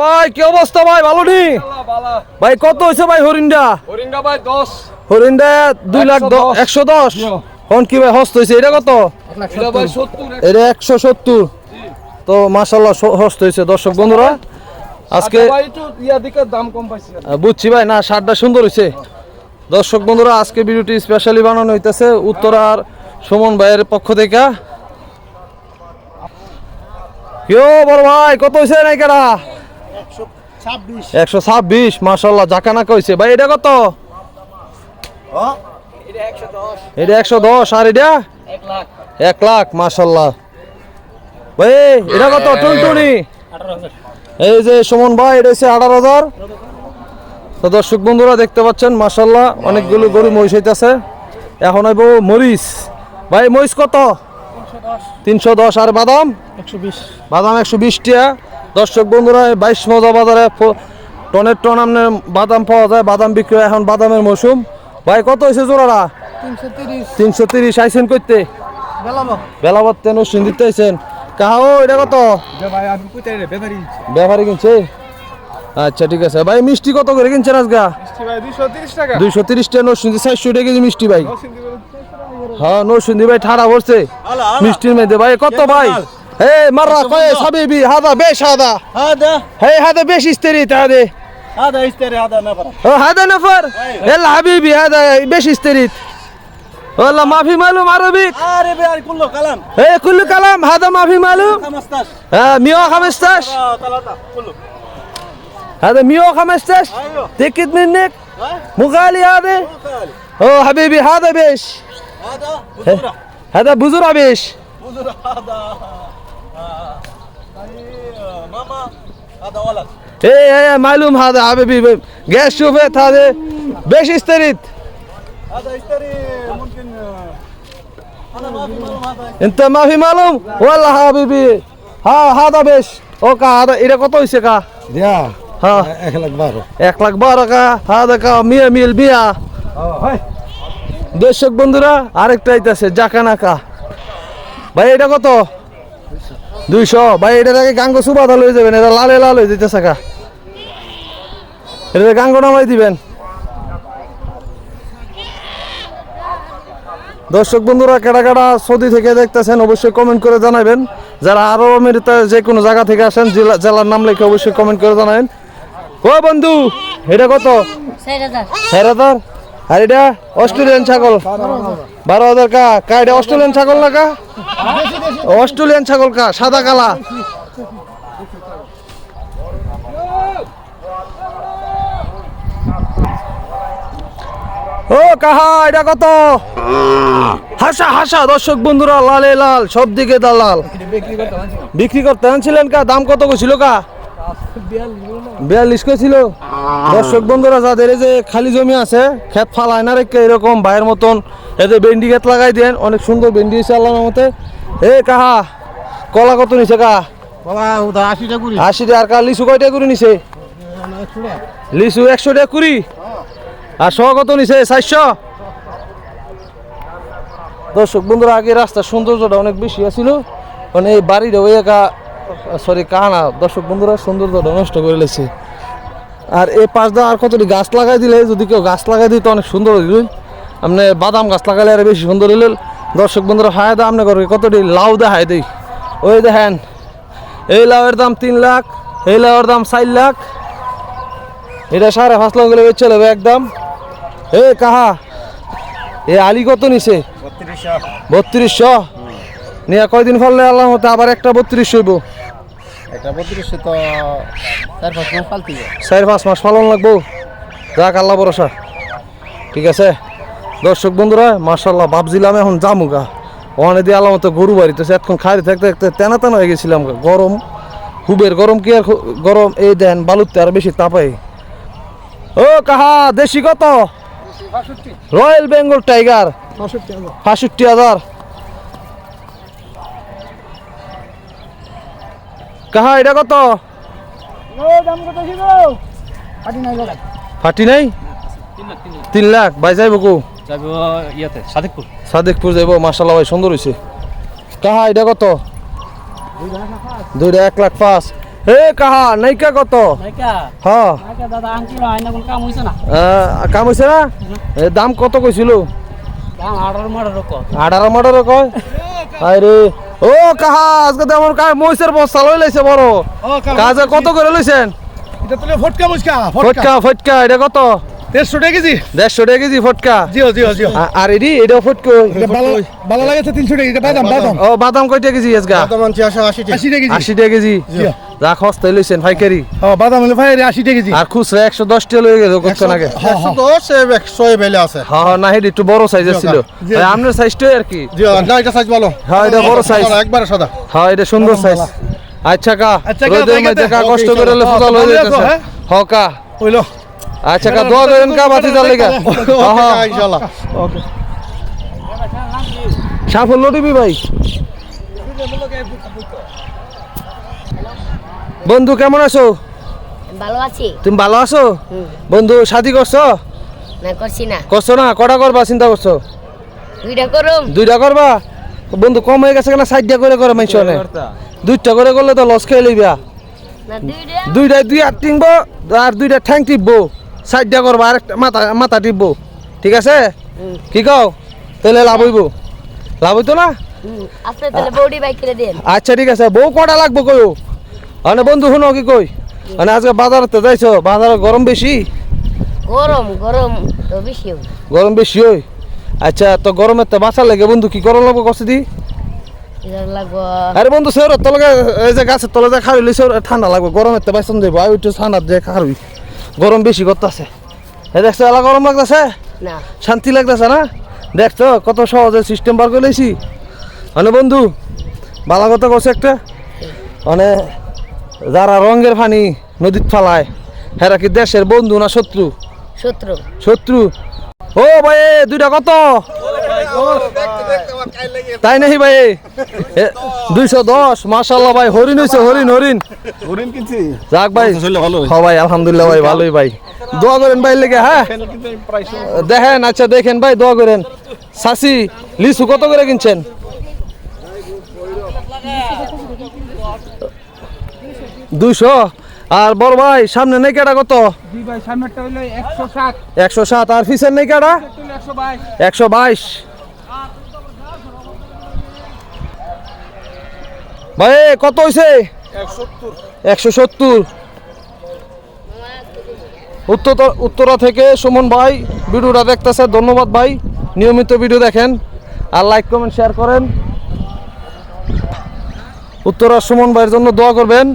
ভাই কি অবস্থা ভাই? ভালো নি? ভাই কত হয়েছে ভাই হরিণটা? হরিঙ্গা ভাই দশ। হরিণটা দুই লাখ। একশো দশ। কোন কি ভাই হস্ত হয়েছে এটা কত? এটা ভাই একশো। সত্তর। তো মাসাল্লাহ হস্ত হয়েছে। দর্শক বন্ধুরা আজকে বুঝছি ভাই না শার্টটা সুন্দর হয়েছে। দর্শক বন্ধুরা আজকে ভিডিওটি স্পেশালি বানানো হইতেছে উত্তরার সুমন ভাইয়ের পক্ষ থেকে। কেউ বড় ভাই কত হয়েছে নাই কেডা একশো ছাব্বিশ। মাসাল্লাহ জাকানাকা হয়েছে ভাই এটা কত? এটা একশো দশ। আর এটা? এক লাখ। মাসাল্লাহ ভাই এটা কত? টুনটুনি? এই যে সুমন ভাই এটা হচ্ছে আঠারো হাজার। তো দর্শক বন্ধুরা দেখতে পাচ্ছেন মাসাল্লাহ অনেকগুলো গরু মহিষ হইতেছে। এখন হইব মরিচ। ভাই মরিচ কত? তিনশো দশ আর বাদাম? একশো বিশ। বাদাম একশো বিশ টিয়া। দর্শক বন্ধুরা বাইশ মজা বাজারে টনের টন আপনার বাদাম পাওয়া যায় বাদাম বিক্রি হয় এখন বাদামের মৌসুম। ভাই কত হয়েছে জোড়ারা তিনশো তিরিশ। আইসেন করতে বেলাবত তেন সিন্দিতে আইসেন কাহাও এটা কত? ব্যাপারে কিনছে। আচ্ছা ঠিক আছে। ভাই মিষ্টি কত করে কিনছেন আজগা ভাই তিরিশ টাকা। দুইশো তিরিশ টাকা নরসিংদী চারশো টাকা কেজি মিষ্টি ভাই। হ্যাঁ নরসিংদী ভাই ঠাড়া পড়ছে মিষ্টির মধ্যে ভাই কত ভাই? إيه مرة كويس حبيبي هذا بيش هذا؟ هذا؟ هي هذا بيش اشتريت هذا؟ هذا يشتري هذا نفر. هذا نفر؟ أيوه. يلا حبيبي هذا بيش اشتريت والله ما في معلوم عربي عربي يعني كله كلام. إيه كله كلام هذا ما في معلوم؟ 15 آه 115 آه ثلاثة كله. هذا 115 أيوه. تكت منك؟ مو غالي هذا اوه حبيبي هذا بيش. هذا بزرع هذا بزرع بيش. بزرع هذا. ايه ايه معلوم هذا حبيبي قاعد شوفت هذا بيش اشتريت هذا يشتري ممكن آه. انا ما في معلوم هذا انت ما في معلوم والله حبيبي ها هذا بيش اوكا هذا এটা কত হইছে কা يا হ্যাঁ اهلك بارو এক লাখ বারো কা হাদা কা মিয়া মিল বিয়া দর্শক বন্ধুরা আরেকটা আইতাছে জাকানাকা ভাই এটা কত দুইশো। ভাই এটা থেকে গাঙ্গ লয়ে যাবেন এটা লালে লাল হয়ে এটা গাঙ্গ নামাই দিবেন। দর্শক বন্ধুরা কেডা কেডা সৌদি থেকে দেখতেছেন অবশ্যই কমেন্ট করে জানাবেন। যারা আরও আমেরিকা যে কোনো জায়গা থেকে আসেন জেলা জেলার নাম লিখে অবশ্যই কমেন্ট করে জানাবেন। ও বন্ধু এটা কত? চার হাজার? আর এটা অস্ট্রেলিয়ান ছাগল। বারো হাজার কা। কা, এটা অস্ট্রেলিয়ান ছাগল না কা? অস্ট্রেলিয়ান ছাগল কা, সাদা কালা। ও, কাহা, এটা কত? হাসা হাসা, দর্শক বন্ধুরা, লালে লাল, সব দিকে দালাল। বিক্রি করতে আনছিলেন কা? দাম কত ছিল কা? বিয়াল্লিশ ছিল দর্শক বন্ধুরা যাদের এই যে খালি জমি আছে খেত ফালায় না রেখে এরকম ভাইয়ের মতন এদের বেন্ডি খেত লাগাই দেন অনেক সুন্দর বেন্ডি হয়েছে আল্লাহ মতে এ কাহা কলা কত নিছে কা বাবা ওটা আশি টাকা কুড়ি। আশি টাকা আর কা লিচু কয়টা করে নিছে? লিচু একশো টাকা কুড়ি। আর শ কত নিছে চারশো? দর্শক বন্ধুরা আগে রাস্তার সৌন্দর্যটা অনেক বেশি আছিল। মানে এই বাড়িটা ওই একা সরি কাহানা দর্শক বন্ধুরা সৌন্দর্যটা নষ্ট করে লেছে। আর এই পাশ দিয়ে আর কতটি গাছ লাগাই দিলে? যদি কেউ গাছ লাগাই দিই তো অনেক সুন্দর হইল। আপনি বাদাম গাছ লাগাইলে আর বেশি সুন্দর হইল। দর্শক বন্ধুরা হায় দা আপনি করে কতটি লাউ দেখায় দেই। ওই দেখেন এই লাউয়ের দাম তিন লাখ এই লাউয়ের দাম চার লাখ। এটা সাড়ে পাঁচ লাখ গেলে বেচে নেবে একদম। এ কাহা? এ আলি কত নিছে? বত্রিশশো। নিয়ে কয়দিন ফললে আল্লাহ মতো আবার একটা বত্রিশ হইব। এটা বত্রিশশো তো চার পাঁচ মাস পালতি চার পাঁচ মাস পালন লাগবো? যাক আল্লাহ ভরসা। ঠিক আছে? দর্শক বন্ধুরা মার্শাল্লাহ ভাবছিলাম এখন জামুগা ওখানে দিয়ে আল্লাহ মতো গরু বাড়ি তো এতক্ষণ খাই থাকতে থাকতে তেনা তেনা হয়ে গেছিলাম গরম হুবের গরম কি আর গরম? এই দেন বালুতে আর বেশি তাপাই ও কাহা দেশি কত? Royal Bengal tiger. পাঁষট্টি হাজার। কাহা এটা কত? ফাটি নাই তিন লাখ ভাই যাইব কো? যাবে ইয়াতে সাদিকপুর। সাদেকপুর যাইব মাসাল্লাহ ভাই সুন্দর হয়েছে কাহা এটা কত? দুইটা এক লাখ পাঁচ। এ কাহা নাইকা কত? হ্যাঁ কাম হইছে না? আহ, হয়েছে না? দাম কত কইছিল? আঠারো মাঠারো রকম আঠারো মাঠারো কয়? আরে ও কাহা আজকে তো আমার কাজ মহিষের বস্তা লই লাইছে বড়। কাজে কত করে লইছেন? এটা তো ফটকা মুচকা ফটকা ফটকা এটা কত? দেড়শো টাকা কেজি? দেড়শো টাকা কেজি ফটকা। জিও জিও জিও। আ- আর এডি এটা ফটকো। ভালো ভালো লাগেছে তিনশো টাকা বাদাম বাদাম। ও বাদাম কয়টা কেজি আজকে? বাদাম আনছি আশি টাকা কেজি। আশি টাকা কেজি। যা খস্তায় লইছেন পাইকারি। ও বাদাম হলে ভাই আশি টাকা কেজি। আর খুচরা একশো দশ টাকা লয়ে গেছে কতক্ষণ আগে একশো দশ একশো বেলে আছে। হ্যাঁ হ্যাঁ না একটু বড় সাইজের ছিল। জি, ভাই, আপনার সাইজটাই আর কি? জি না এটা সাইজ ভালো। হ্যাঁ এটা বড় সাইজ একবারে সাদা। হ্যাঁ এটা সুন্দর সাইজ আচ্ছা কা। আচ্ছা কা, কষ্ট করে চলো। হলে ফসল হয়ে ভালো হ্যাঁ? হ হইল আচ্ছা কা দোয়া করেন কা বাতি জাল লেগা ইনশাআল্লাহ। সাফল্য দিবি ভাই। বন্ধু কেমন আছো? ভালো আছি। তুমি ভালো আছো? বন্ধু শাদি করছ? না করছি না। করছ না? কটা করবা চিন্তা করছ? দুইটা করুম। দুইটা করবা? বন্ধু কম হয়ে গেছে কেন? সাইডটা করে করে মাইছো না দুইটা করে করলে তো লস খেয়ে লইবা। না দুইটা। দুই হাত টিংবো আর দুইটা ঠ্যাং টিপবো। সাইডটা করবা আর একটা মাথা মাথা টিপবো। ঠিক আছে? কি কও? তাহলে লাভ হইব লাভ হইতো না আচ্ছা ঠিক আছে। বউ কটা লাগবো কইও? মানে বন্ধু শুনো কি কই? মানে আজকে বাজারতে যাইছো? বাজারে গরম বেশি? গরম গরম তো বেশি। গরম বেশি হই আচ্ছা তো গরমের তো বাঁচা লাগে বন্ধু কি করো লাগবো কষ্ট দি? আরে বন্ধু সের তলে এই যে গাছের তলে যে সের ঠান্ডা লাগবে গরমের তো বাইসন দেবো একটু ঠান্ডা দিয়ে খাওয়াবি গরম বেশি করতেছে। হ্যাঁ দেখছ এলা গরম লাগতেছে? না। শান্তি লাগতেছে না? দেখছ কত সহজে সিস্টেম বার করে লেছি মানে বন্ধু বালা কথা করছে একটা? মানে যারা রঙের পানি নদীত ফালায় হেরা কি দেশের বন্ধু না শত্রু? শত্রু। শত্রু। ও ভাই দুইটা কত? তাই নাহি ভাই? দুইশো দশ মাসাল্লাহ ভাই হরিণ হয়েছে হরিণ হরিণ। হরিণ কিনছি। যাক ভাই ভালো ভাই আলহামদুলিল্লাহ ভাই ভালোই ভাই। দোয়া করেন ভাই লেগে হ্যাঁ? দেখেন আচ্ছা দেখেন ভাই দোয়া করেন। সাসি লিচু কত করে কিনছেন? দুইশো। আর বড় ভাই সামনে নেই কেটা কত একশো সাত আর ফিসের নেই কেটা একশো বাইশ। ভাই কত হয়েছে একশো সত্তর। উত্তর উত্তরা থেকে সুমন ভাই, ভিডিওটা দেখতেছে, ধন্যবাদ ভাই। নিয়মিত ভিডিও দেখেন আর লাইক কমেন্ট শেয়ার করেন। উত্তরা সুমন ভাইয়ের জন্য দোয়া করবেন।